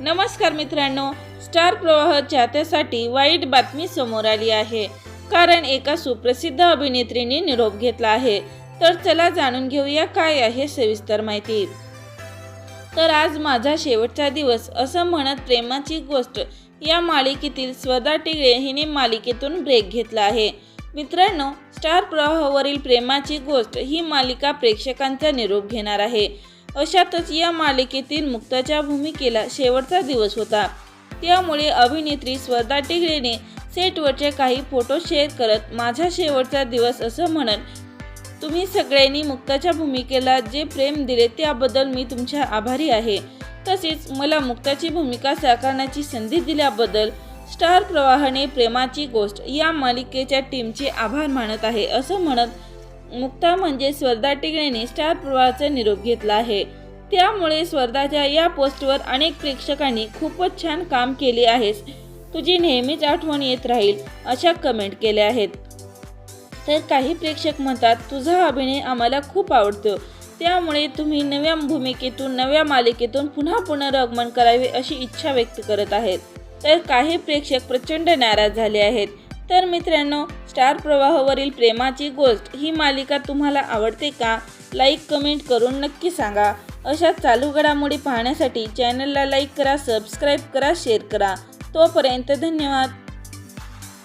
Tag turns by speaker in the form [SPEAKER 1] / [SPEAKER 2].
[SPEAKER 1] नमस्कार मित्रांनो स्टार प्रवाह चाहत्यासाठी वाईट बातमी समोर आली आहे. कारण एका सुप्रसिद्ध अभिनेत्रीने निरोप घेतला आहे. तर चला जाणून घेऊया काय आहे सविस्तर माहिती. तर आज माझा शेवटचा दिवस असं म्हणत प्रेमाची गोष्ट या मालिकेतील स्वदा टिगळे हिने मालिकेतून ब्रेक घेतला आहे. मित्रांनो स्टार प्रवाहावरील प्रेमाची गोष्ट ही मालिका प्रेक्षकांचा निरोप घेणार आहे. अशातच या मालिकेतील मुक्ताच्या भूमिकेला शेवटचा दिवस होता. त्यामुळे अभिनेत्री स्वर्धा टिगळेने सेटवरचे काही फोटो शेअर करत माझा शेवटचा दिवस असं म्हणत तुम्ही सगळ्यांनी मुक्ताच्या भूमिकेला जे प्रेम दिले त्याबद्दल मी तुमच्या आभारी आहे. तसेच मला मुक्ताची भूमिका साकारण्याची संधी दिल्याबद्दल स्टार प्रवाहाने प्रेमाची गोष्ट या मालिकेच्या टीमचे आभार मानत आहे असं म्हणत मुक्ता म्हणजे स्वर्धा टिगळेने स्टार प्रवाहाचा निरोप घेतला आहे. त्यामुळे स्वर्धाच्या या पोस्टवर अनेक प्रेक्षकांनी खूपच छान काम केले आहेस तुझी नेहमीच आठवण येत राहील अशा कमेंट केल्या आहेत. तर काही प्रेक्षक म्हणतात तुझा अभिनय आम्हाला खूप आवडतो. त्यामुळे तुम्ही नव्या भूमिकेतून नव्या मालिकेतून पुन्हा पुनरागमन करावे अशी इच्छा व्यक्त करत आहेत. तर काही प्रेक्षक प्रचंड नाराज झाले आहेत. तर मित्रांनो स्टार प्रवाहावरील प्रेमाची गोष्ट ही मालिका तुम्हाला आवडते का? लाईक कमेंट करून नक्की सांगा. अशा चालू घडामोडी पाहण्यासाठी चॅनलला लाईक करा सबस्क्राईब करा शेअर करा. तोपर्यंत धन्यवाद.